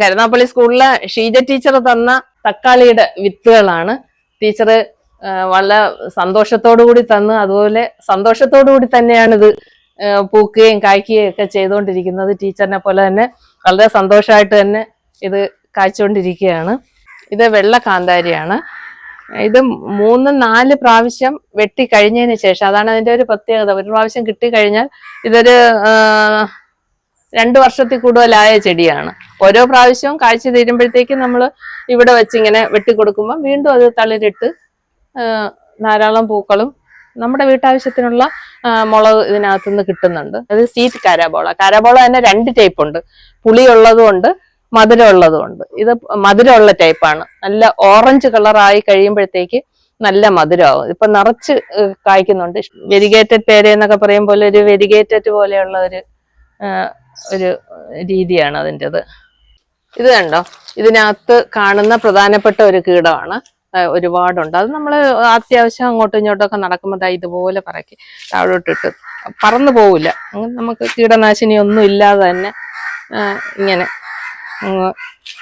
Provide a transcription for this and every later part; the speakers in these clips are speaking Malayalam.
കരുനാപ്പള്ളി സ്കൂളിലെ ഷീജ ടീച്ചർ തന്ന തക്കാളിയുടെ വിത്തുകളാണ്. ടീച്ചർ വളരെ സന്തോഷത്തോടു കൂടി തന്ന് അതുപോലെ സന്തോഷത്തോടു കൂടി തന്നെയാണ് ഇത് പൂക്കുകയും കായ്ക്കുകയും ഒക്കെ ചെയ്തുകൊണ്ടിരിക്കുന്നത്. ടീച്ചറിനെ പോലെ തന്നെ വളരെ സന്തോഷമായിട്ട് തന്നെ ഇത് കായ്ച്ചുകൊണ്ടിരിക്കുകയാണ്. ഇത് വെള്ള കാന്താരിയാണ്. ഇത് മൂന്ന് നാല് പ്രാവശ്യം വെട്ടി കഴിഞ്ഞതിന് ശേഷം അതാണ് അതിന്റെ ഒരു പ്രത്യേകത. ഒരു പ്രാവശ്യം കിട്ടിക്കഴിഞ്ഞാൽ ഇതൊരു രണ്ട് വർഷത്തിൽ കൂടുതലായ ചെടിയാണ്. ഓരോ പ്രാവശ്യവും കാഴ്ച തീരുമ്പോഴത്തേക്ക് നമ്മൾ ഇവിടെ വെച്ചിങ്ങനെ വെട്ടിക്കൊടുക്കുമ്പോൾ വീണ്ടും അത് തളിരിട്ട് ധാരാളം പൂക്കളും നമ്മുടെ വീട്ടാവശ്യത്തിനുള്ള മുളക് മുളക് ഇതിനകത്തുനിന്ന് കിട്ടുന്നുണ്ട്. അത് സീറ്റ് കാരാബോള കാരാബോള തന്നെ രണ്ട് ടൈപ്പ് ഉണ്ട്. പുളിയുള്ളതും ഉണ്ട് മധുരമുള്ളതും ഉണ്ട്. ഇത് മധുരമുള്ള ടൈപ്പാണ് നല്ല ഓറഞ്ച് കളറായി കഴിയുമ്പോഴത്തേക്ക് നല്ല മധുരമാവും. ഇപ്പൊ നിറച്ച് കായ്ക്കുന്നുണ്ട്. വെരിഗേറ്റഡ് പേര എന്നൊക്കെ പറയുമ്പോൾ ഒരു വെരിഗേറ്റഡ് പോലെയുള്ള ഒരു ഒരു രീതിയാണ് അതിന്റെത്. ഇത് കണ്ടോ? ഇതിനകത്ത് കാണുന്ന പ്രധാനപ്പെട്ട ഒരു കീടമാണ്. ഒരുപാടുണ്ട്. അത് നമ്മൾ അത്യാവശ്യം അങ്ങോട്ടും ഇങ്ങോട്ടും ഒക്കെ നടക്കുമ്പോൾ ഇതുപോലെ പറക്കി താഴോട്ടിട്ട് പറന്നു പോവില്ല. നമുക്ക് കീടനാശിനി ഒന്നും ഇല്ലാതെ തന്നെ ഇങ്ങനെ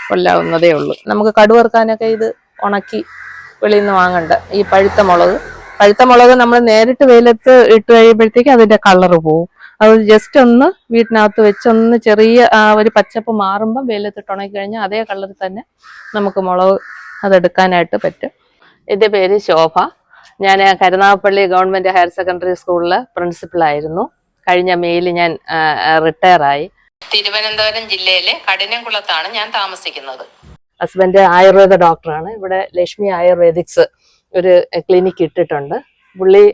കൊല്ലാവുന്നതേ ഉള്ളൂ. നമുക്ക് കടുവറുക്കാനൊക്കെ ഇത് ഉണക്കി വെളിയിൽ നിന്ന് വാങ്ങണ്ട. ഈ പഴുത്ത മുളക്. പഴുത്ത മുളക് നമ്മൾ നേരിട്ട് വെയിലത്ത് ഇട്ട് കഴിയുമ്പോഴത്തേക്ക് അതിന്റെ കളറ് പോവും. അത് ജസ്റ്റ് ഒന്ന് വീട്ടിനകത്ത് വെച്ചൊന്ന് ചെറിയ ആ, ഒരു പച്ചപ്പ് മാറുമ്പോൾ വെയിലത്തിട്ട് ഉണക്കി കഴിഞ്ഞാൽ അതേ കളറിൽ തന്നെ നമുക്ക് മുളക് അതെടുക്കാനായിട്ട് പറ്റും. എന്റെ പേര് ശോഭ. ഞാൻ കരുനാഗപ്പള്ളി ഗവൺമെന്റ് ഹയർ സെക്കൻഡറി സ്കൂളിലെ പ്രിൻസിപ്പളായിരുന്നു കഴിഞ്ഞ മെയിൽ ഞാൻ റിട്ടയറായി തിരുവനന്തപുരം ജില്ലയിലെ കഠിനംകുളത്താണ് ഞാൻ താമസിക്കുന്നത്. ഹസ്ബൻഡ് ആയുർവേദ ഡോക്ടറാണ് ഇവിടെ ലക്ഷ്മി ആയുർവേദിക്സ് ഒരു ക്ലിനിക്ക് ഇട്ടിട്ടുണ്ട്. പുള്ളി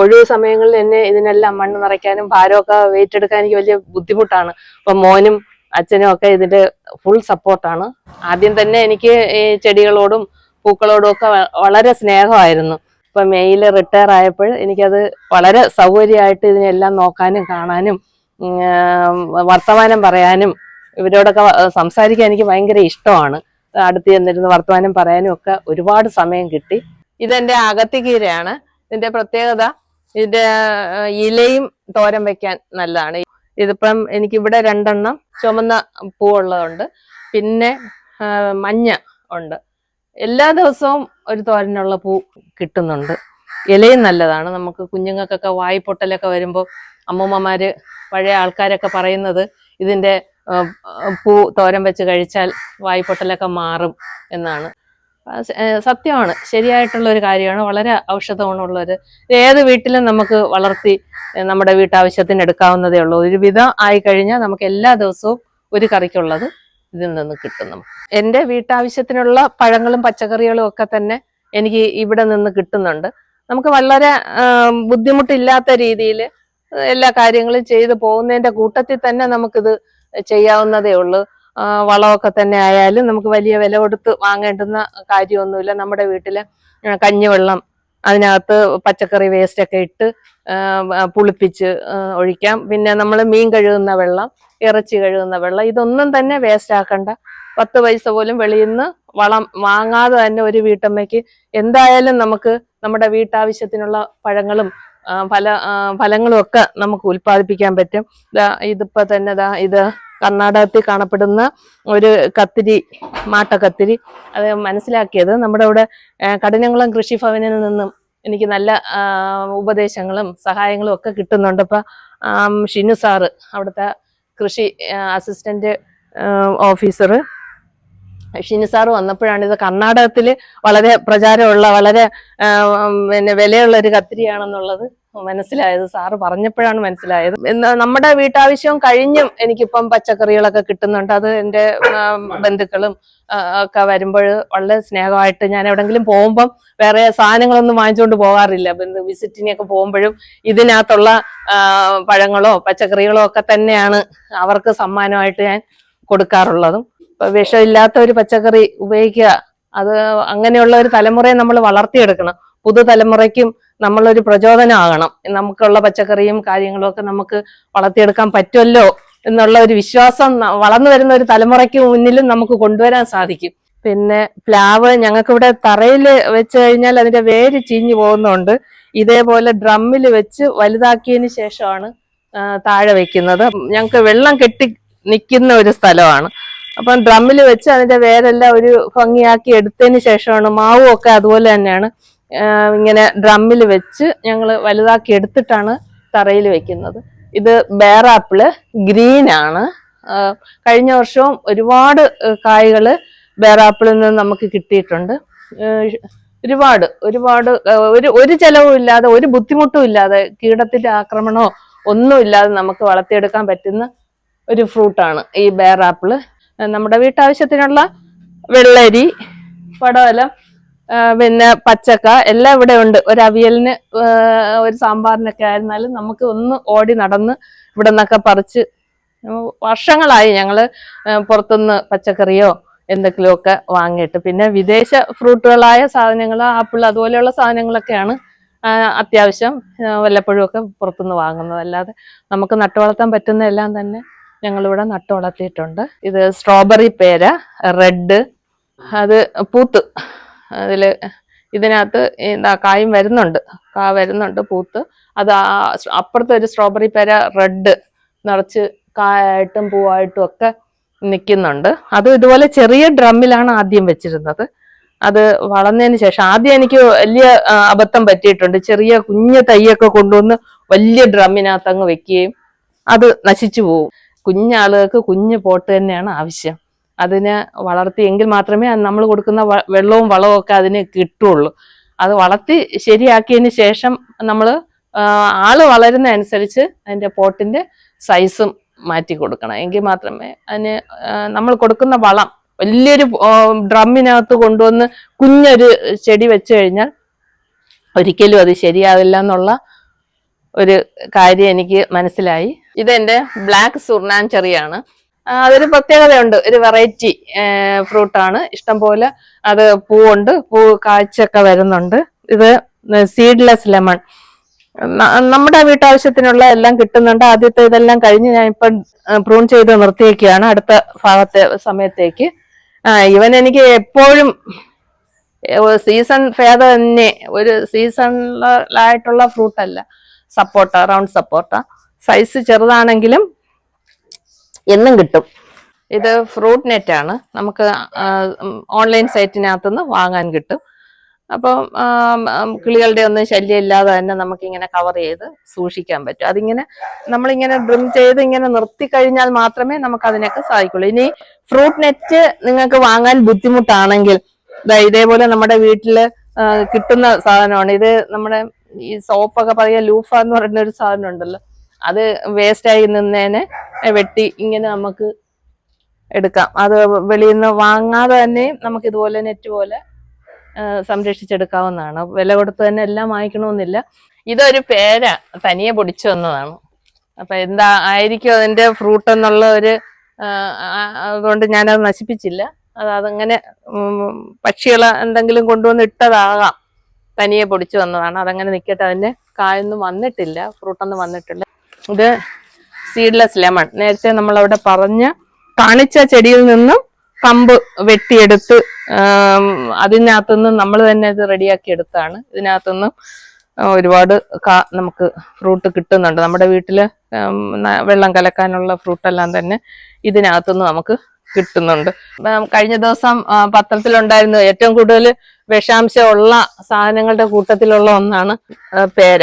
ഒഴിവ് സമയങ്ങളിൽ എന്നെ ഇതിനെല്ലാം മണ്ണ് നിറയ്ക്കാനും ഭാരമൊക്കെ വെയിറ്റ് എടുക്കാൻ എനിക്ക് വലിയ ബുദ്ധിമുട്ടാണ്. അപ്പൊ മോനും അച്ഛനും ഒക്കെ ഇതിന്റെ ഫുൾ സപ്പോർട്ടാണ് ആദ്യം തന്നെ എനിക്ക് ഈ ചെടികളോടും പൂക്കളോടും ഒക്കെ വളരെ സ്നേഹമായിരുന്നു. ഇപ്പൊ മെയ്യിൽ റിട്ടയർ ആയപ്പോൾ എനിക്കത് വളരെ സൗകര്യമായിട്ട് ഇതിനെല്ലാം നോക്കാനും കാണാനും വർത്തമാനം പറയാനും ഇവരോടൊക്കെ സംസാരിക്കാൻ എനിക്ക് ഭയങ്കര ഇഷ്ടമാണ്. അടുത്ത് ചെന്നിരുന്ന് വർത്തമാനം പറയാനും ഒക്കെ ഒരുപാട് സമയം കിട്ടി. ഇതെന്റെ അകത്തിക്കീരയാണ് ഇതിന്റെ പ്രത്യേകത ഇതിന്റെ ഇലയും തോരൻ വെക്കാൻ നല്ലതാണ്. ഇതിപ്പം എനിക്ക് ഇവിടെ രണ്ടെണ്ണം ചുമന്ന പൂവുള്ളതുണ്ട്. പിന്നെ മഞ്ഞ ഉണ്ട്. എല്ലാ ദിവസവും ഒരു തോരനുള്ള പൂ കിട്ടുന്നുണ്ട്. ഇലയും നല്ലതാണ്. നമുക്ക് കുഞ്ഞുങ്ങൾക്കൊക്കെ വായ്പൊട്ടലൊക്കെ വരുമ്പോൾ അമ്മൂമ്മമാര് പഴയ ആൾക്കാരൊക്കെ പറയുന്നത് ഇതിന്റെ പൂ തോരം വെച്ച് കഴിച്ചാൽ വായ്പൊട്ടലൊക്കെ മാറും എന്നാണ്. സത്യമാണ്. ശരിയായിട്ടുള്ള ഒരു കാര്യമാണ്. വളരെ ഔഷധ ഗുണമുള്ളൊരു ഏത് വീട്ടിലും നമുക്ക് വളർത്തി നമ്മുടെ വീട്ടാവശ്യത്തിന് എടുക്കാവുന്നതേ ഉള്ളൂ. ഒരു വിധം ആയി കഴിഞ്ഞാൽ നമുക്ക് എല്ലാ ദിവസവും ഒരു കറിക്കുള്ളത് ഇതിൽ നിന്ന് കിട്ടും എന്റെ വീട്ടാവശ്യത്തിനുള്ള പഴങ്ങളും പച്ചക്കറികളും ഒക്കെ തന്നെ എനിക്ക് ഇവിടെ നിന്ന് കിട്ടുന്നുണ്ട്. നമുക്ക് വളരെ ബുദ്ധിമുട്ടില്ലാത്ത രീതിയിൽ എല്ലാ കാര്യങ്ങളും ചെയ്തു പോകുന്നതിന്റെ കൂട്ടത്തിൽ തന്നെ നമുക്കിത് ചെയ്യാവുന്നതേ ഉള്ളൂ. വളമൊക്കെ തന്നെ ആയാലും നമുക്ക് വലിയ വില കൊടുത്ത് വാങ്ങേണ്ടുന്ന കാര്യമൊന്നുമില്ല. നമ്മുടെ വീട്ടിലെ കഞ്ഞിവെള്ളം അതിനകത്ത് പച്ചക്കറി വേസ്റ്റ് ഒക്കെ ഇട്ട് പുളിപ്പിച്ച് ഒഴിക്കാം. പിന്നെ നമ്മൾ മീൻ കഴുകുന്ന വെള്ളം ഇറച്ചി കഴുകുന്ന വെള്ളം ഇതൊന്നും തന്നെ വേസ്റ്റ് ആക്കണ്ട. പത്ത് പൈസ പോലും വെളിയിൽ നിന്ന് വളം വാങ്ങാതെ തന്നെ ഒരു വീട്ടമ്മയ്ക്ക് എന്തായാലും നമുക്ക് നമ്മുടെ വീട്ടാവശ്യത്തിനുള്ള പഴങ്ങളും ഫല ഫലങ്ങളും ഒക്കെ നമുക്ക് ഉൽപ്പാദിപ്പിക്കാൻ പറ്റും. ഇതിപ്പോ തന്നെ ദാ ഇത് കർണാടകത്തിൽ കാണപ്പെടുന്ന ഒരു കത്തിരി മാട്ട കത്തിരി. അത് മനസ്സിലാക്കിയത് നമ്മുടെ ഇവിടെ കഠിനകുളം കഠിനംകുളം കൃഷിഭവനിൽ നിന്നും എനിക്ക് നല്ല ഉപദേശങ്ങളും സഹായങ്ങളും ഒക്കെ കിട്ടുന്നുണ്ട്. ഇപ്പൊ ഷിനു സാറ് അവിടുത്തെ കൃഷി അസിസ്റ്റന്റ് ഓഫീസർ ഷിനു സാറ് വന്നപ്പോഴാണ് ഇത് കർണാടകത്തിൽ വളരെ പ്രചാരമുള്ള വളരെ പിന്നെ വിലയുള്ള ഒരു കത്തിരിയാണെന്നുള്ളത് മനസ്സിലായത് സാറ് പറഞ്ഞപ്പോഴാണ് മനസ്സിലായത്. നമ്മുടെ വീട്ടാവശ്യം കഴിഞ്ഞും എനിക്കിപ്പം പച്ചക്കറികളൊക്കെ കിട്ടുന്നുണ്ട്. അത് എന്റെ ബന്ധുക്കളും ഒക്കെ വരുമ്പോൾ വളരെ സ്നേഹമായിട്ട് ഞാൻ എവിടെങ്കിലും പോകുമ്പം വേറെ സാധനങ്ങളൊന്നും വാങ്ങിച്ചുകൊണ്ട് പോകാറില്ല. ബന്ധു വിസിറ്റിനൊക്കെ പോകുമ്പോഴും ഇതിനകത്തുള്ള പഴങ്ങളോ പച്ചക്കറികളോ ഒക്കെ തന്നെയാണ് അവർക്ക് സമ്മാനമായിട്ട് ഞാൻ കൊടുക്കാറുള്ളതും. വിഷമില്ലാത്ത ഒരു പച്ചക്കറി ഉപയോഗിക്കുക അത് അങ്ങനെയുള്ള ഒരു തലമുറയെ നമ്മൾ വളർത്തിയെടുക്കണം. പുതുതലമുറയ്ക്കും നമ്മളൊരു പ്രചോദനമാകണം. നമുക്കുള്ള പച്ചക്കറിയും കാര്യങ്ങളും ഒക്കെ നമുക്ക് വളർത്തിയെടുക്കാൻ പറ്റുമല്ലോ എന്നുള്ള ഒരു വിശ്വാസം വളർന്നു വരുന്ന ഒരു തലമുറയ്ക്ക് മുന്നിലും നമുക്ക് കൊണ്ടുവരാൻ സാധിക്കും. പിന്നെ പ്ലാവ് ഞങ്ങൾക്ക് ഇവിടെ തറയിൽ വെച്ച് കഴിഞ്ഞാൽ അതിന്റെ വേര് ചീഞ്ഞു പോകുന്നുണ്ട്. ഇതേപോലെ ഡ്രമ്മിൽ വെച്ച് വലുതാക്കിയതിന് ശേഷമാണ് താഴെ വെക്കുന്നത്. ഞങ്ങൾക്ക് വെള്ളം കെട്ടി നിൽക്കുന്ന ഒരു സ്ഥലമാണ്. അപ്പം ഡ്രമ്മിൽ വെച്ച് അതിന്റെ വേരെല്ലാം ഒരു ഭംഗിയാക്കി എടുത്തതിന് ശേഷമാണ് മാവും ഒക്കെ അതുപോലെ തന്നെയാണ് ഇങ്ങനെ ഡ്രമ്മിൽ വെച്ച് ഞങ്ങൾ വലുതാക്കി എടുത്തിട്ടാണ് തറയിൽ വെക്കുന്നത്. ഇത് ബേറാപ്പിൾ ഗ്രീൻ ആണ് കഴിഞ്ഞ വർഷവും ഒരുപാട് കായ്കൾ ബേറാപ്പിളിൽ നിന്ന് നമുക്ക് കിട്ടിയിട്ടുണ്ട്. ഒരുപാട് ഒരുപാട് ഒരു ഒരു ചെലവും ഇല്ലാതെ ഒരു ബുദ്ധിമുട്ടും ഇല്ലാതെ കീടത്തിന്റെ ആക്രമണമോ ഒന്നും ഇല്ലാതെ നമുക്ക് വളർത്തിയെടുക്കാൻ പറ്റുന്ന ഒരു ഫ്രൂട്ടാണ് ഈ ബേറാപ്പിൾ. നമ്മുടെ വീട്ടാവശ്യത്തിനുള്ള വെള്ളരി പടവലം പിന്നെ പച്ചക്ക എല്ലാം ഇവിടെ ഉണ്ട്. ഒരു അവിയലിന് ഒരു സാമ്പാറിനൊക്കെ ആയിരുന്നാലും നമുക്ക് ഒന്ന് ഓടി നടന്ന് ഇവിടെ നിന്നൊക്കെ പറിച്ച് വർഷങ്ങളായി ഞങ്ങൾ ആ, പുറത്തുനിന്ന് പച്ചക്കറിയോ എന്തെങ്കിലുമൊക്കെ വാങ്ങിയിട്ട്. പിന്നെ വിദേശ ഫ്രൂട്ടുകളായ സാധനങ്ങൾ ആപ്പിൾ അതുപോലെയുള്ള സാധനങ്ങളൊക്കെയാണ് അത്യാവശ്യം വല്ലപ്പോഴും ഒക്കെ പുറത്തുനിന്ന് വാങ്ങുന്നത്. അല്ലാതെ നമുക്ക് നട്ടു വളർത്താൻ പറ്റുന്ന എല്ലാം തന്നെ ഞങ്ങളിവിടെ നട്ടു വളർത്തിയിട്ടുണ്ട് ഇത് സ്ട്രോബെറി പേര റെഡ് അത് പൂത്ത്. അതിൽ ഇതിനകത്ത് എന്താ കായും വരുന്നുണ്ട്. കാ വരുന്നുണ്ട് പൂത്ത്. അത് അപ്പുറത്തെ ഒരു സ്ട്രോബെറി പേര റെഡ് നിറച്ച് കായായിട്ടും പൂവായിട്ടും ഒക്കെ നിൽക്കുന്നുണ്ട്. അത് ഇതുപോലെ ചെറിയ ഡ്രമ്മിലാണ് ആദ്യം വെച്ചിരുന്നത്. അത് വളർന്നതിന് ശേഷം ആദ്യം എനിക്ക് വലിയ അബദ്ധം പറ്റിയിട്ടുണ്ട്. ചെറിയ കുഞ്ഞു തൈയൊക്കെ കൊണ്ടുവന്ന് വലിയ ഡ്രമ്മിനകത്ത് അങ്ങ് വെക്കുകയും അത് നശിച്ചു പോവും. കുഞ്ഞാളുകൾക്ക് കുഞ്ഞു പോട്ട് തന്നെയാണ് ആവശ്യം. അതിനെ വളർത്തിയെങ്കിൽ മാത്രമേ നമ്മൾ കൊടുക്കുന്ന വെള്ളവും വളവും ഒക്കെ അതിന് കിട്ടുള്ളൂ. അത് വളർത്തി ശരിയാക്കിയതിന് ശേഷം നമ്മൾ ആൾ വളരുന്ന അനുസരിച്ച് അതിന്റെ പോട്ടിന്റെ സൈസും മാറ്റി കൊടുക്കണം. എങ്കിൽ മാത്രമേ അതിന് നമ്മൾ കൊടുക്കുന്ന വളം വലിയൊരു ഡ്രമ്മിനകത്ത് കൊണ്ടുവന്ന് കുഞ്ഞൊരു ചെടി വെച്ച് കഴിഞ്ഞാൽ ഒരിക്കലും അത് ശരിയാവില്ല എന്നുള്ള ഒരു കാര്യം എനിക്ക് മനസ്സിലായി. ഇതെന്റെ ബ്ലാക്ക് സുർണാൻ ചെറിയാണ്. അതൊരു പ്രത്യേകതയുണ്ട്. ഒരു വെറൈറ്റി ഫ്രൂട്ടാണ് പോലെ അത് പൂവുണ്ട്. പൂ കാഴ്ചയൊക്കെ വരുന്നുണ്ട്. ഇത് സീഡ്ലെസ് ലെമൺ നമ്മുടെ വീട്ടാവശ്യത്തിനുള്ള എല്ലാം കിട്ടുന്നുണ്ട്. ആദ്യത്തെ ഇതെല്ലാം കഴിഞ്ഞ് ഞാൻ ഇപ്പം പ്രൂൺ ചെയ്ത് നിർത്തിയേക്കുകയാണ് അടുത്ത ഭാഗത്തെ സമയത്തേക്ക്. ഇവൻ എനിക്ക് എപ്പോഴും സീസൺ ഭേദം തന്നെ. ഒരു സീസണിലായിട്ടുള്ള ഫ്രൂട്ടല്ല സപ്പോർട്ട റൗണ്ട് സപ്പോർട്ട സൈസ് ചെറുതാണെങ്കിലും എന്നും കിട്ടും. ഇത് ഫ്രൂട്ട് നെറ്റ് ആണ്. നമുക്ക് ഓൺലൈൻ സൈറ്റിനകത്തുനിന്ന് വാങ്ങാൻ കിട്ടും. അപ്പം കിളികളുടെ ഒന്നും ശല്യം ഇല്ലാതെ തന്നെ നമുക്കിങ്ങനെ കവർ ചെയ്ത് സൂക്ഷിക്കാൻ പറ്റും. അതിങ്ങനെ നമ്മളിങ്ങനെ ഡ്രിം ചെയ്ത് ഇങ്ങനെ നിർത്തി കഴിഞ്ഞാൽ മാത്രമേ നമുക്ക് അതിനൊക്കെ സാധിക്കുള്ളൂ. ഇനി ഫ്രൂട്ട് നെറ്റ് നിങ്ങൾക്ക് വാങ്ങാൻ ബുദ്ധിമുട്ടാണെങ്കിൽ ഇതേപോലെ നമ്മുടെ വീട്ടിൽ കിട്ടുന്ന സാധനമാണ്. ഇത് നമ്മുടെ ഈ സോപ്പൊക്കെ പറയുക ലൂഫ എന്ന് പറയുന്ന ഒരു സാധനം ഉണ്ടല്ലോ അത് വേസ്റ്റ് ആയി നിന്നേനെ വെട്ടി ഇങ്ങനെ നമുക്ക് എടുക്കാം. അത് വെളിയിൽ നിന്ന് വാങ്ങാതെ തന്നെ നമുക്ക് ഇതുപോലെ നെറ്റ് പോലെ സംരക്ഷിച്ചെടുക്കാവുന്നതാണ്. വില കൊടുത്ത് തന്നെ എല്ലാം വാങ്ങിക്കണമെന്നില്ല. ഇതൊരു പേര തനിയെ പൊടിച്ചു വന്നതാണ് അപ്പൊ എന്താ ആയിരിക്കും അതിന്റെ ഫ്രൂട്ട് എന്നുള്ള ഒരു അതുകൊണ്ട് ഞാനത് നശിപ്പിച്ചില്ല. അത് അതങ്ങനെ പക്ഷികൾ എന്തെങ്കിലും കൊണ്ടുവന്ന് ഇട്ടതാകാം. തനിയെ പൊടിച്ചു വന്നതാണ് അതങ്ങനെ നിൽക്കട്ടെ അതിന്റെ കായൊന്നും വന്നിട്ടില്ല. ഫ്രൂട്ടൊന്നും വന്നിട്ടില്ല. ഇത് സീഡ്ലെസ് ലെമൺ നേരത്തെ നമ്മൾ അവിടെ പറഞ്ഞ കാണിച്ച ചെടിയിൽ നിന്നും കമ്പ് വെട്ടിയെടുത്ത് അതിനകത്തുനിന്നും നമ്മൾ തന്നെ ഇത് റെഡിയാക്കി എടുത്താണ്. ഇതിനകത്തുനിന്നും ഒരുപാട് നമുക്ക് ഫ്രൂട്ട് കിട്ടുന്നുണ്ട്. നമ്മുടെ വീട്ടിൽ വെള്ളം കലക്കാനുള്ള ഫ്രൂട്ടെല്ലാം തന്നെ ഇതിനകത്തുനിന്ന് നമുക്ക് കിട്ടുന്നുണ്ട്. കഴിഞ്ഞ ദിവസം പത്രത്തിലുണ്ടായിരുന്നു ഏറ്റവും കൂടുതൽ വിഷാംശമുള്ള സാധനങ്ങളുടെ കൂട്ടത്തിലുള്ള ഒന്നാണ് പേര.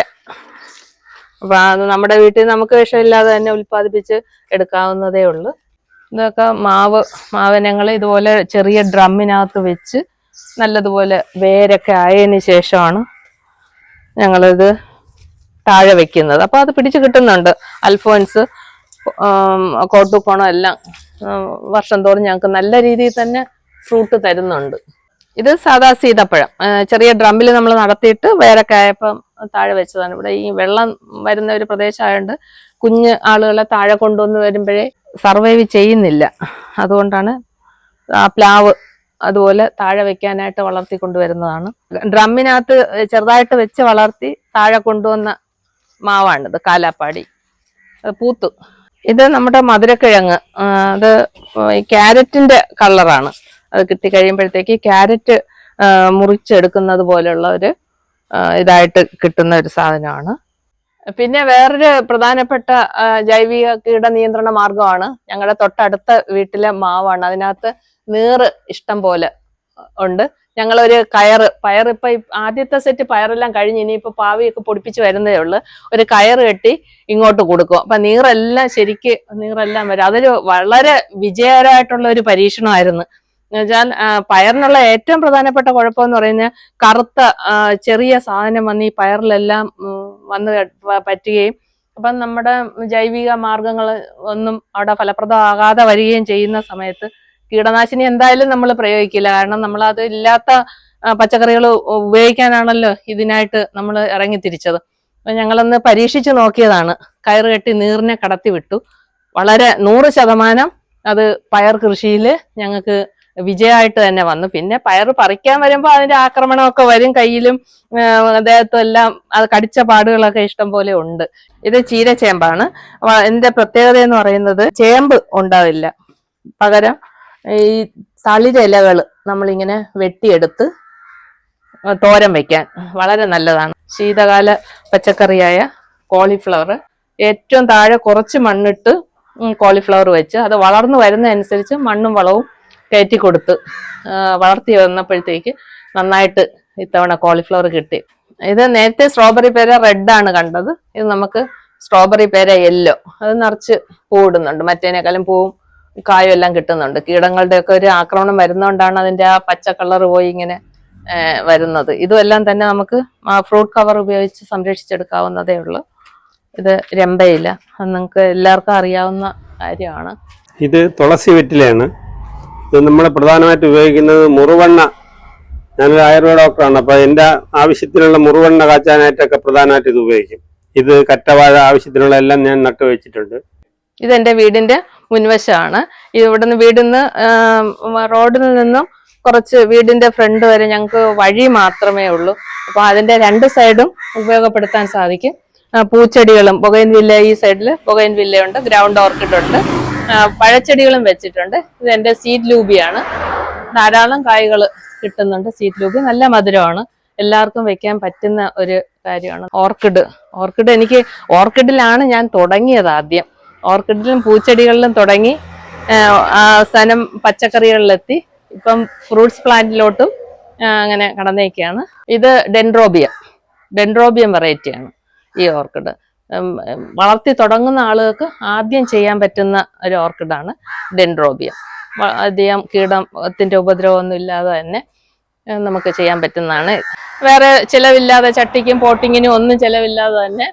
അപ്പൊ അത് നമ്മുടെ വീട്ടിൽ നമുക്ക് വിഷമില്ലാതെ തന്നെ ഉൽപ്പാദിപ്പിച്ച് എടുക്കാവുന്നതേ ഉള്ളൂ. ഇതൊക്കെ മാവ് മാവിനങ്ങൾ ഇതുപോലെ ചെറിയ ഡ്രമ്മിനകത്ത് വെച്ച് നല്ലതുപോലെ വേരൊക്കെ ആയതിന് ശേഷമാണ് ഞങ്ങളിത് താഴെ വെക്കുന്നത്. അപ്പൊ അത് പിടിച്ചു കിട്ടുന്നുണ്ട്. അൽഫോൻസ് കോട്ടുപോണം എല്ലാം വർഷം തോറും ഞങ്ങൾക്ക് നല്ല രീതിയിൽ തന്നെ ഫ്രൂട്ട് തരുന്നുണ്ട്. ഇത് സാധാ സീതപ്പഴം. ചെറിയ ഡ്രമ്മിൽ നമ്മൾ നടത്തിയിട്ട് വേരൊക്കെ ആയപ്പം താഴെ വെച്ചതാണ്. ഇവിടെ ഈ വെള്ളം വരുന്ന ഒരു പ്രദേശമായതുകൊണ്ട് കുഞ്ഞ് ആളുകളെ താഴെ കൊണ്ടുവന്ന് വരുമ്പോഴേ സർവൈവ് ചെയ്യുന്നില്ല. അതുകൊണ്ടാണ് ആ പ്ലാവ് അതുപോലെ താഴെ വെക്കാനായിട്ട് വളർത്തി കൊണ്ടുവരുന്നതാണ്. ഡ്രമ്മിനകത്ത് ചെറുതായിട്ട് വെച്ച് വളർത്തി താഴെ കൊണ്ടുവന്ന മാവാണിത് കാലാപ്പാടി. അത് പൂത്തു. ഇത് നമ്മുടെ മധുരക്കിഴങ്ങ്. അത് ക്യാരറ്റിന്റെ കളറാണ്. അത് കിട്ടിക്കഴിയുമ്പോഴത്തേക്ക് ക്യാരറ്റ് മുറിച്ചെടുക്കുന്നത് പോലെയുള്ള ഒരു ഇതായിട്ട് കിട്ടുന്ന ഒരു സാധനമാണ്. പിന്നെ വേറൊരു പ്രധാനപ്പെട്ട ജൈവിക കീട നിയന്ത്രണ മാർഗമാണ് ഞങ്ങളുടെ തൊട്ടടുത്ത വീട്ടിലെ മാവാണ്. അതിനകത്ത് നീറ് ഇഷ്ടം പോലെ ഉണ്ട്. ഞങ്ങളൊരു കയറ് പയർ ഇപ്പൊ ആദ്യത്തെ സെറ്റ് പയറെല്ലാം കഴിഞ്ഞ് ഇനിയിപ്പോ പാവിയൊക്കെ പൊടിപ്പിച്ച് വരുന്നതേ ഉള്ളു. ഒരു കയറ് കെട്ടി ഇങ്ങോട്ട് കൊടുക്കും. അപ്പൊ നീറെല്ലാം ശരിക്ക് നീറെല്ലാം വരും. അതൊരു വളരെ വിജയകരമായിട്ടുള്ള ഒരു പരീക്ഷണമായിരുന്നു. ആ, പയറിനുള്ള ഏറ്റവും പ്രധാനപ്പെട്ട കുഴപ്പം എന്ന് പറയുന്നത് കറുത്ത ചെറിയ സാധനം വന്ന് ഈ പയറിലെല്ലാം വന്ന് പറ്റുകയും അപ്പം നമ്മുടെ ജൈവിക മാർഗങ്ങൾ ഒന്നും അവിടെ ഫലപ്രദമാകാതെ വരികയും ചെയ്യുന്ന സമയത്ത് കീടനാശിനി എന്തായാലും നമ്മൾ പ്രയോഗിക്കില്ല. കാരണം നമ്മൾ അത് ഇല്ലാത്ത പച്ചക്കറികൾ ഉപയോഗിക്കാനാണല്ലോ ഇതിനായിട്ട് നമ്മൾ ഇറങ്ങി തിരിച്ചത് അപ്പൊ ഞങ്ങളൊന്ന് പരീക്ഷിച്ച് നോക്കിയതാണ്. കയറ് കെട്ടി നീറിനെ കടത്തി വിട്ടു വളരെ നൂറ് ശതമാനം അത് പയർ കൃഷിയിൽ ഞങ്ങൾക്ക് വിജയമായിട്ട് തന്നെ വന്നു. പിന്നെ പയർ പറിക്കാൻ വരുമ്പോൾ അതിന്റെ ആക്രമണമൊക്കെ വരും കയ്യിലും അദ്ദേഹത്തും എല്ലാം അത് കടിച്ച പാടുകളൊക്കെ ഇഷ്ടം പോലെ ഉണ്ട്. ഇത് ചീരച്ചേമ്പാണ് ചേമ്പാണ്. ഇതിന്റെ പ്രത്യേകത എന്ന് പറയുന്നത് ചേമ്പ് ഉണ്ടാവില്ല. പകരം ഈ തളിരിലകൾ നമ്മളിങ്ങനെ വെട്ടിയെടുത്ത് തോരൻ വെക്കാൻ വളരെ നല്ലതാണ്. ശീതകാല പച്ചക്കറിയായ കോളിഫ്ലവർ ഏറ്റവും താഴെ കുറച്ച് മണ്ണിട്ട് കോളിഫ്ലവർ വെച്ച് അത് വളർന്നു വരുന്നതനുസരിച്ച് മണ്ണും വളവും കയറ്റി കൊടുത്ത് വളർത്തി വന്നപ്പോഴത്തേക്ക് നന്നായിട്ട് ഇത്തവണ കോളിഫ്ലവർ കിട്ടി. ഇത് നേരത്തെ സ്ട്രോബെറി പേര റെഡ് ആണ് കണ്ടത്. ഇത് നമുക്ക് സ്ട്രോബെറി പേര യെല്ലോ അത് നിറച്ച് പൂവിടുന്നുണ്ട് മറ്റേനേക്കാളും പൂവും കായും എല്ലാം കിട്ടുന്നുണ്ട്. കീടങ്ങളുടെ ഒക്കെ ഒരു ആക്രമണം വരുന്നതുകൊണ്ടാണ് അതിന്റെ ആ പച്ച കളർ പോയി ഇങ്ങനെ വരുന്നത്. ഇതുമെല്ലാം തന്നെ നമുക്ക് ഫ്രൂട്ട് കവർ ഉപയോഗിച്ച് സംരക്ഷിച്ചെടുക്കാവുന്നതേ ഉള്ളൂ. ഇത് രമ്പയില. അത് നിങ്ങൾക്ക് എല്ലാവർക്കും അറിയാവുന്ന കാര്യമാണ്. ഇത് തുളസി വെറ്റിലയാണ്. ഇത് നമ്മൾ പ്രധാനമായിട്ട് ഉപയോഗിക്കുന്നത് മുറുവെണ്ണ. ഞാനൊരു ആയുർവേദ ഡോക്ടറാണ് അപ്പോൾ എന്റെ ആവശ്യത്തിനുള്ള മുറുവെണ്ണ കാച്ചാനായിട്ടൊക്കെ പ്രധാനമായിട്ട് ഇത് ഉപയോഗിക്കും. ഇത് കറ്റവാഴ ആവശ്യത്തിനുള്ള എല്ലാം ഞാൻ നട്ടു വെച്ചിട്ടുണ്ട്. ഇതെന്റെ വീടിന്റെ മുൻവശമാണ് ഇത് ഇവിടുന്ന് വീടിന്ന് റോഡിൽ നിന്നും കുറച്ച് വീടിന്റെ ഫ്രണ്ട് വരെ ഞങ്ങൾക്ക് വഴി മാത്രമേ ഉള്ളൂ. അപ്പൊ അതിന്റെ രണ്ട് സൈഡും ഉപയോഗപ്പെടുത്താൻ സാധിക്കും. പൂച്ചെടികളും ബൊഗൈൻ വില്ല ഈ സൈഡിൽ ബൊഗൈൻ വില്ലയുണ്ട് ഗ്രൗണ്ട് ഓർക്കിഡ് ഉണ്ട് പഴച്ചെടികളും വെച്ചിട്ടുണ്ട്. ഇത് എന്റെ സീഡ് ലൂബിയാണ്. ധാരാളം കായ്കൾ കിട്ടുന്നുണ്ട് സീഡ് ലൂബി. നല്ല മധുരമാണ്. എല്ലാവർക്കും വെക്കാൻ പറ്റുന്ന ഒരു കാര്യമാണ്. ഓർക്കിഡ്. ഓർക്കിഡ് എനിക്ക് ഓർക്കിഡിലാണ് ഞാൻ തുടങ്ങിയത് ആദ്യം. ഓർക്കിഡിലും പൂച്ചെടികളിലും തുടങ്ങി അവസാനം പച്ചക്കറികളിലെത്തി. ഇപ്പം ഫ്രൂട്ട്സ് പ്ലാന്റിലോട്ടും അങ്ങനെ കടന്നേക്കാണ്. ഇത് ഡെൻഡ്രോബിയം. ഡെൻഡ്രോബിയം വെറൈറ്റിയാണ് ഈ ഓർക്കിഡ്. വളർത്തി തുടങ്ങുന്ന ആളുകൾക്ക് ആദ്യം ചെയ്യാൻ പറ്റുന്ന ഒരു ഓർക്കിഡാണ് ഡെൻഡ്രോബിയം. അധികം കീടത്തിന്റെ ഉപദ്രവമൊന്നും ഇല്ലാതെ തന്നെ നമുക്ക് ചെയ്യാൻ പറ്റുന്നതാണ്. വേറെ ചിലവില്ലാതെ ചട്ടിക്കും പോട്ടിങ്ങിനും ഒന്നും ചിലവില്ലാതെ തന്നെ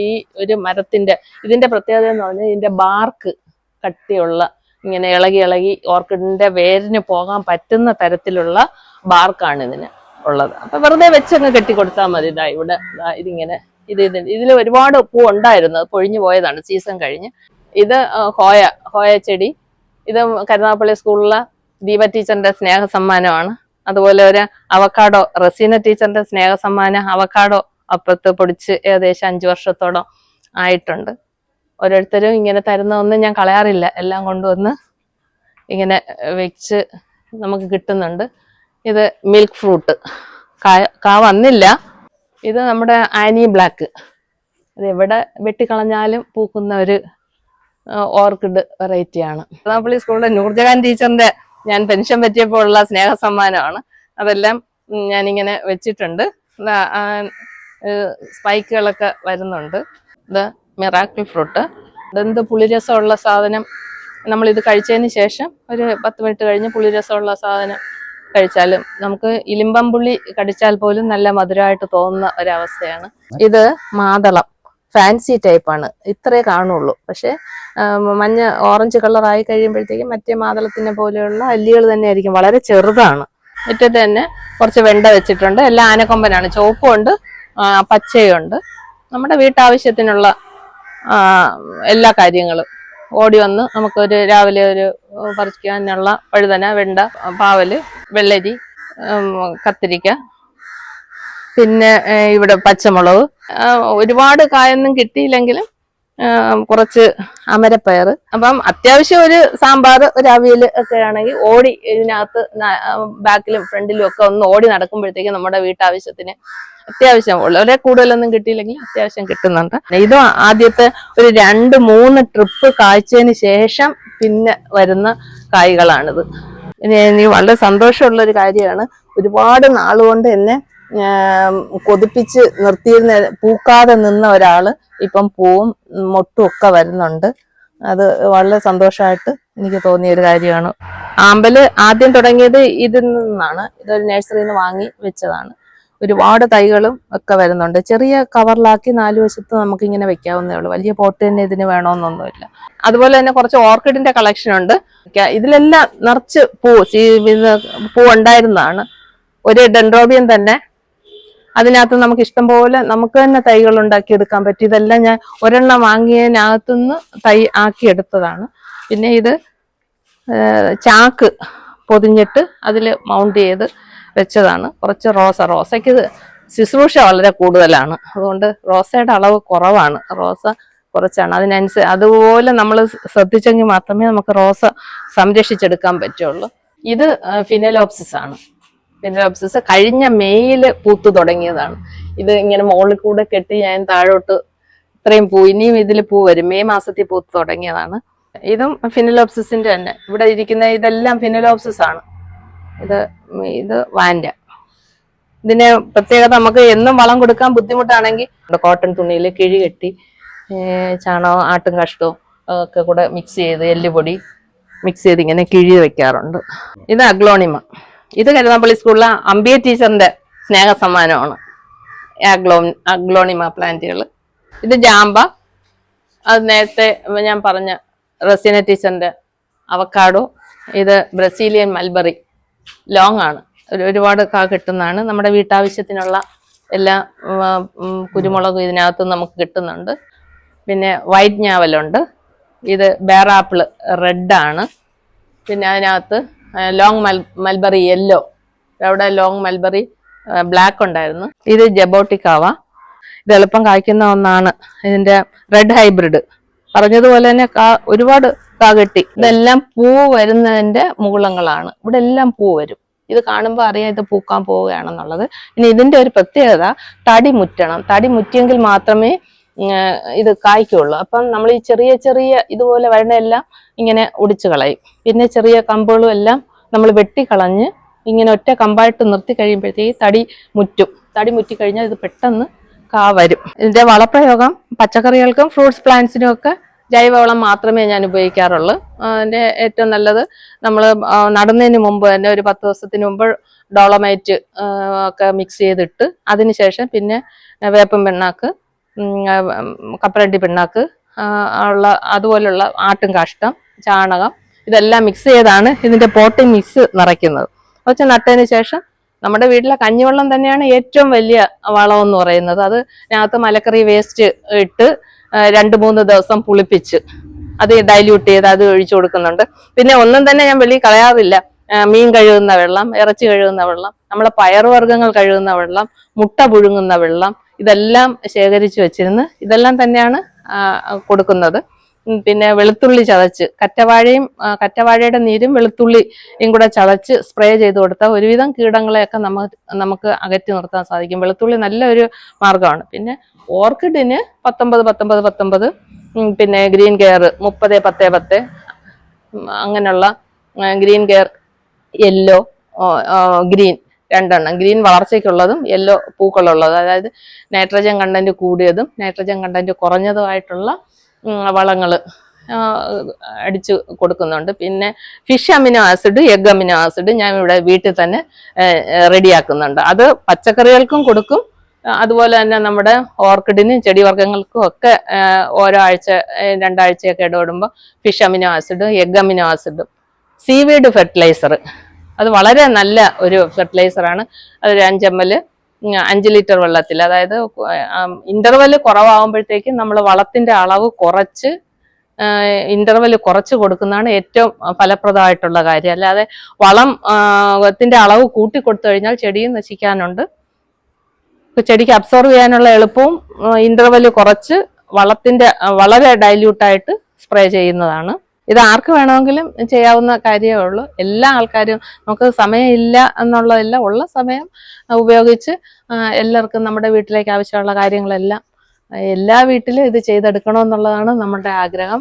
ഈ ഒരു മരത്തിന്റെ ഇതിന്റെ പ്രത്യേകത എന്ന് പറഞ്ഞാൽ ഇതിന്റെ ബാർക്ക് കട്ടിയുള്ള ഇങ്ങനെ ഇളകി ഇളകി ഓർക്കിഡിന്റെ വേരിന് പോകാൻ പറ്റുന്ന തരത്തിലുള്ള ബാർക്കാണ് ഇതിന് ഉള്ളത്. അപ്പൊ വെറുതെ വെച്ചങ്ങ് കെട്ടിക്കൊടുത്താൽ മതി ഇതാ ഇവിടെ ഇതിങ്ങനെ ഇത് ഇത് ഇതിൽ ഒരുപാട് പൂ ഉണ്ടായിരുന്നു. പൊഴിഞ്ഞു പോയതാണ്. സീസൺ കഴിഞ്ഞ്. ഇത് ഹോയ ഹോയ ചെടി. ഇത് കരുനാഗപ്പള്ളി സ്കൂളിലെ ദീപ ടീച്ചറിന്റെ സ്നേഹ സമ്മാനമാണ് അതുപോലെ ഒരു അവക്കാഡോ റസീന ടീച്ചറിന്റെ സ്നേഹ സമ്മാനം അവക്കാഡോ അപ്പുറത്ത് പൊടിച്ച് ഏകദേശം അഞ്ചു വർഷത്തോളം ആയിട്ടുണ്ട്. ഓരോരുത്തരും ഇങ്ങനെ തരുന്ന ഒന്നും ഞാൻ കളയാറില്ല. എല്ലാം കൊണ്ടുവന്ന് ഇങ്ങനെ വെച്ച് നമുക്ക് കിട്ടുന്നുണ്ട്. ഇത് മിൽക്ക് ഫ്രൂട്ട്. കാ കാ വന്നില്ല. ഇത് നമ്മുടെ ആനി ബ്ലാക്ക്. ഇത് എവിടെ വെട്ടിക്കളഞ്ഞാലും പൂക്കുന്ന ഒരു ഓർക്കിഡ് വെറൈറ്റിയാണ് കരുനാഗപ്പള്ളി സ്കൂളിലെ നൂർജഹാൻ ടീച്ചറിന്റെ ഞാൻ പെൻഷൻ പറ്റിയപ്പോൾ ഉള്ള സ്നേഹ സമ്മാനമാണ് അതെല്ലാം ഞാനിങ്ങനെ വെച്ചിട്ടുണ്ട്. സ്പൈക്കുകളൊക്കെ വരുന്നുണ്ട്. ഇത് മിറാക്കിൾ ഫ്രൂട്ട്. ഇതെന്ത് പുളിരസമുള്ള സാധനം? നമ്മളിത് കഴിച്ചതിന് ശേഷം ഒരു പത്ത് മിനിറ്റ് കഴിഞ്ഞ് പുളിരസമുള്ള സാധനം കഴിച്ചാലും നമുക്ക് ഇലിമ്പം പുള്ളി കടിച്ചാൽ പോലും നല്ല മധുരമായിട്ട് തോന്നുന്ന ഒരവസ്ഥയാണ്. ഇത് മാതളം ഫാൻസി ടൈപ്പാണ് ഇത്രേ കാണുള്ളൂ. പക്ഷെ മഞ്ഞ ഓറഞ്ച് കളറായി കഴിയുമ്പോഴത്തേക്കും മറ്റേ മാതളത്തിനെ പോലെയുള്ള അല്ലികൾ തന്നെ ആയിരിക്കും. വളരെ ചെറുതാണ്. മുറ്റത്ത് തന്നെ കുറച്ച് വെണ്ട വെച്ചിട്ടുണ്ട്. എല്ലാം ആനക്കൊമ്പനാണ്. ചുവപ്പും ഉണ്ട് ആ, ഉണ്ട്. നമ്മുടെ വീട്ടാവശ്യത്തിനുള്ള എല്ലാ കാര്യങ്ങളും ഓടി വന്ന് നമുക്കൊരു രാവിലെ ഒരു പറിക്കാനുള്ള വഴുതന വെണ്ട പാവൽ വെള്ളരി കത്തിരിക്ക പിന്നെ ഇവിടെ പച്ചമുളക്. ഒരുപാട് കായൊന്നും കിട്ടിയില്ലെങ്കിലും കുറച്ച് അമരപ്പയർ. അപ്പം അത്യാവശ്യം ഒരു സാമ്പാർ ഒരു അവിയൽ ഒക്കെ ആണെങ്കിൽ ഓടി ഇതിനകത്ത് ബാക്കിലും ഫ്രണ്ടിലും ഒക്കെ ഒന്ന് ഓടി നടക്കുമ്പോഴത്തേക്കും നമ്മുടെ വീട്ടാവശ്യത്തിന് അത്യാവശ്യം വളരെ കൂടുതലൊന്നും കിട്ടിയില്ലെങ്കിൽ അത്യാവശ്യം കിട്ടുന്നുണ്ട്. ഇത് ആദ്യത്തെ ഒരു രണ്ട് മൂന്ന് ട്രിപ്പ് കാഴ്ചതിന് ശേഷം പിന്നെ വരുന്ന കായ്കളാണിത്. ഇനി വളരെ സന്തോഷമുള്ള ഒരു കാര്യമാണ്. ഒരുപാട് നാളുകൊണ്ട് എന്നെ കൊതിപ്പിച്ച് നിർത്തിയിരുന്ന പൂക്കാതെ നിന്ന ഒരാൾ ഇപ്പം പൂവും മൊട്ടും ഒക്കെ വരുന്നുണ്ട്. അത് വളരെ സന്തോഷമായിട്ട് എനിക്ക് തോന്നിയ ഒരു കാര്യമാണ്. ആമ്പൽ ആദ്യം തുടങ്ങിയത് ഇതിൽ നിന്നാണ്. ഇതൊരു നഴ്സറിയിൽ നിന്ന് വാങ്ങി വെച്ചതാണ്. ഒരുപാട് തൈകളും ഒക്കെ വരുന്നുണ്ട്. ചെറിയ കവറിലാക്കി നാല് വശത്ത് നമുക്ക് ഇങ്ങനെ വെക്കാവുന്നേ ഉള്ളൂ. വലിയ പോട്ട് തന്നെ ഇതിന് വേണമെന്നൊന്നുമില്ല അതുപോലെ തന്നെ കുറച്ച് ഓർക്കിഡിന്റെ കളക്ഷൻ ഉണ്ട്. ഇതിലെല്ലാം നിറച്ച് പൂ പൂ ഉണ്ടായിരുന്നതാണ്. ഒരു ഡെൻഡ്രോബിയം തന്നെ അതിനകത്ത് നമുക്ക് ഇഷ്ടം പോലെ നമുക്ക് തന്നെ തൈകൾ ഉണ്ടാക്കിയെടുക്കാൻ പറ്റും. ഇതെല്ലാം ഞാൻ ഒരെണ്ണം വാങ്ങിയതിനകത്തുനിന്ന് തൈ ആക്കിയെടുത്തതാണ്. പിന്നെ ഇത് ചാക്ക് പൊതിഞ്ഞിട്ട് അതിൽ മൗണ്ട് ചെയ്ത് വെച്ചതാണ്. കുറച്ച് റോസ റോസയ്ക്ക് ശുശ്രൂഷ വളരെ കൂടുതലാണ്. അതുകൊണ്ട് റോസയുടെ അളവ് കുറവാണ്. റോസ കുറച്ചാണ്. അതിനനുസരിച്ച് അതുപോലെ നമ്മൾ ശ്രദ്ധിച്ചെങ്കിൽ മാത്രമേ നമുക്ക് റോസ സംരക്ഷിച്ചെടുക്കാൻ പറ്റുള്ളൂ. ഇത് ഫിനലോപ്സിസ് ആണ് ഫിനലോപ്സിസ് കഴിഞ്ഞ മെയ്യിൽ പൂത്തു തുടങ്ങിയതാണ്. ഇത് ഇങ്ങനെ മുകളിൽ കൂടെ കെട്ടി ഞാൻ താഴോട്ട് ഇത്രയും പൂ ഇനിയും ഇതിൽ പൂ വരും. മെയ് മാസത്തിൽ പൂത്ത് തുടങ്ങിയതാണ്. ഇതും ഫിനലോപ്സിസിന്റെ തന്നെ. ഇവിടെ ഇരിക്കുന്ന ഇതെല്ലാം ഫിനലോപ്സിസ് ആണ്. ഇത് ഇത് വാൻഡ. ഇതിന് പ്രത്യേകത നമുക്ക് എന്നും വളം കൊടുക്കാൻ ബുദ്ധിമുട്ടാണെങ്കിൽ കോട്ടൺ തുണിയിൽ കിഴി കെട്ടി ചാണകം ആട്ടും കഷ്ടവും ഒക്കെ കൂടെ മിക്സ് ചെയ്ത് എല്ലുപൊടി മിക്സ് ചെയ്ത് ഇങ്ങനെ കിഴി വെക്കാറുണ്ട്. ഇത് അഗ്ലോണിമ. ഇത് കരുനാപ്പള്ളി സ്കൂളിലെ അമ്പിയ ടീച്ചറിന്റെ സ്നേഹ സമ്മാനമാണ്. അഗ്ലോ അഗ്ലോണിമ പ്ലാന്റുകൾ ഇത് ജാമ്പ. അത് നേരത്തെ ഞാൻ പറഞ്ഞ റസീന ടീച്ചറിന്റെ അവക്കാഡോ ഇത് ബ്രസീലിയൻ മൽബറി. ലോങ് ആണ്. ഒരു ഒരുപാട് കാ കിട്ടുന്നതാണ്. നമ്മുടെ വീട്ടാവശ്യത്തിനുള്ള എല്ലാ കുരുമുളകും ഇതിനകത്ത് നമുക്ക് കിട്ടുന്നുണ്ട്. പിന്നെ വൈറ്റ് ഞാവലുണ്ട്. ഇത് ബേറാപ്പിൾ റെഡ് ആണ്. പിന്നെ അതിനകത്ത് ലോങ് മൽ മൽബറി യെല്ലോ അവിടെ ലോങ് മൽബറി ബ്ലാക്ക് ഉണ്ടായിരുന്നു. ഇത് ജബോട്ടിക്കാവ. ഇത് എളുപ്പം കായ്ക്കുന്ന ഒന്നാണ്. ഇതിന്റെ റെഡ് ഹൈബ്രിഡ് പറഞ്ഞതുപോലെ തന്നെ കാ ഒരുപാട് കാ കെട്ടി. ഇതെല്ലാം പൂ വരുന്നതിന്റെ മുകുളങ്ങളാണ്. ഇവിടെ എല്ലാം പൂ വരും. ഇത് കാണുമ്പോൾ അറിയാം ഇത് പൂക്കാൻ പോവുകയാണെന്നുള്ളത്. ഇനി ഇതിന്റെ ഒരു പ്രത്യേകത തടി മുറ്റണം. തടി മുറ്റിയെങ്കിൽ മാത്രമേ ഇത് കായ്ക്കുള്ളൂ. അപ്പം നമ്മൾ ഈ ചെറിയ ചെറിയ ഇതുപോലെ വരുന്ന എല്ലാം ഇങ്ങനെ ഒടിച്ചു കളയും. പിന്നെ ചെറിയ കമ്പുകളും എല്ലാം നമ്മൾ വെട്ടിക്കളഞ്ഞ് ഇങ്ങനെ ഒറ്റ കമ്പായിട്ട് നിർത്തി കഴിയുമ്പോഴത്തേക്ക് തടി മുറ്റും. തടി മുറ്റി കഴിഞ്ഞാൽ ഇത് പെട്ടെന്ന് കാ വരും. ഇതിന്റെ വളപ്രയോഗം പച്ചക്കറികൾക്കും ഫ്രൂട്ട്സ് പ്ലാന്റ്സിനും ഒക്കെ ജൈവവളം മാത്രമേ ഞാൻ ഉപയോഗിക്കാറുള്ളൂ. അതിന്റെ ഏറ്റവും നല്ലത് നമ്മൾ നടുന്നതിന് മുമ്പ് തന്നെ ഒരു പത്ത് ദിവസത്തിന് മുമ്പ് ഡോളമൈറ്റ് ഒക്കെ മിക്സ് ചെയ്തിട്ട് അതിനുശേഷം പിന്നെ വേപ്പം പിണ്ണാക്ക് കപ്പലണ്ടി പിണ്ണാക്ക് ഉള്ള അതുപോലുള്ള ആട്ടും കാഷ്ടം ചാണകം ഇതെല്ലാം മിക്സ് ചെയ്താണ് ഇതിന്റെ പോട്ടി മിക്സ് നിറയ്ക്കുന്നത്. കുറച്ച് നട്ടതിന് ശേഷം നമ്മുടെ വീട്ടിലെ കഞ്ഞിവെള്ളം തന്നെയാണ് ഏറ്റവും വലിയ വളം എന്ന് പറയുന്നത്. അത് അതിനകത്ത് മലക്കറി വേസ്റ്റ് ഇട്ട് രണ്ട് മൂന്ന് ദിവസം പുളിപ്പിച്ച് അത് ഡൈല്യൂട്ട് ചെയ്ത് അത് ഒഴിച്ചു കൊടുക്കുന്നുണ്ട്. പിന്നെ ഒന്നും തന്നെ ഞാൻ വെളിയിൽ കളയാറില്ല. മീൻ കഴുകുന്ന വെള്ളം ഇറച്ചി കഴുകുന്ന വെള്ളം നമ്മളെ പയറുവർഗങ്ങൾ കഴുകുന്ന വെള്ളം മുട്ട പുഴുങ്ങുന്ന വെള്ളം ഇതെല്ലാം ശേഖരിച്ചു വെച്ചിരുന്ന് ഇതെല്ലാം തന്നെയാണ് കൊടുക്കുന്നത്. പിന്നെ വെളുത്തുള്ളി ചതച്ച് കറ്റവാഴയും കറ്റവാഴയുടെ നീരും വെളുത്തുള്ളിയും കൂടെ ചതച്ച് സ്പ്രേ ചെയ്ത് കൊടുത്താൽ ഒരുവിധം കീടങ്ങളെയൊക്കെ നമുക്ക് നമുക്ക് അകറ്റി നിർത്താൻ സാധിക്കും. വെളുത്തുള്ളി നല്ലൊരു മാർഗമാണ് പിന്നെ ഓർക്കിഡിന് പത്തൊമ്പത് പത്തൊമ്പത് പത്തൊമ്പത് പിന്നെ ഗ്രീൻ കെയർ മുപ്പത് പത്ത് പത്ത് അങ്ങനെയുള്ള ഗ്രീൻ കെയർ യെല്ലോ ഗ്രീൻ രണ്ടെണ്ണം. ഗ്രീൻ വളർച്ചയ്ക്കുള്ളതും യെല്ലോ പൂക്കളുള്ളതും. അതായത് നൈട്രജൻ കണ്ടന്റ് കൂടിയതും നൈട്രജൻ കണ്ടന്റ് കുറഞ്ഞതുമായിട്ടുള്ള വളങ്ങൾ അടിച്ചു കൊടുക്കുന്നുണ്ട്. പിന്നെ fish amino acid egg amino acid ഞാൻ ഇവിടെ വീട്ടിൽ തന്നെ റെഡിയാക്കുന്നുണ്ട്. അത് പച്ചക്കറികൾക്കും കൊടുക്കും. അതുപോലെ തന്നെ നമ്മുടെ ഓർക്കിഡിനും ചെടിവർഗങ്ങൾക്കും ഒക്കെ ഓരോ ആഴ്ച രണ്ടാഴ്ചയൊക്കെ ഇടപെടുമ്പോൾ fish amino acid egg amino ആസിഡും. Seaweed fertiliser. അത് വളരെ നല്ല ഒരു ഫെർട്ടിലൈസറാണ് അതൊരു അഞ്ചമ്മൽ അഞ്ച് ലിറ്റർ വെള്ളത്തിൽ. അതായത് ഇന്റർവൽ കുറവാകുമ്പോഴത്തേക്കും നമ്മൾ വളത്തിന്റെ അളവ് കുറച്ച് ഇന്റർവൽ കുറച്ച് കൊടുക്കുന്നതാണ് ഏറ്റവും ഫലപ്രദമായിട്ടുള്ള കാര്യം. അല്ലാതെ വളം ത്തിന്റെ അളവ് കൂട്ടി കൊടുത്തു കഴിഞ്ഞാൽ ചെടിയും നശിക്കാനുണ്ട്. ചെടിക്ക് അബ്സോർവ് ചെയ്യാനുള്ള എളുപ്പവും ഇന്റർവെൽ കുറച്ച് വളത്തിന്റെ വളരെ ഡൈല്യൂട്ടായിട്ട് സ്പ്രേ ചെയ്യുന്നതാണ്. ഇത് ആർക്ക് വേണമെങ്കിലും ചെയ്യാവുന്ന കാര്യമേ ഉള്ളൂ. എല്ലാ ആൾക്കാരും നമുക്ക് സമയമില്ല എന്നുള്ളതല്ല ഉള്ള സമയം ഉപയോഗിച്ച് എല്ലാവർക്കും നമ്മുടെ വീട്ടിലേക്ക് ആവശ്യമുള്ള കാര്യങ്ങളെല്ലാം എല്ലാ വീട്ടിലും ഇത് ചെയ്തെടുക്കണമെന്നുള്ളതാണ് നമ്മുടെ ആഗ്രഹം.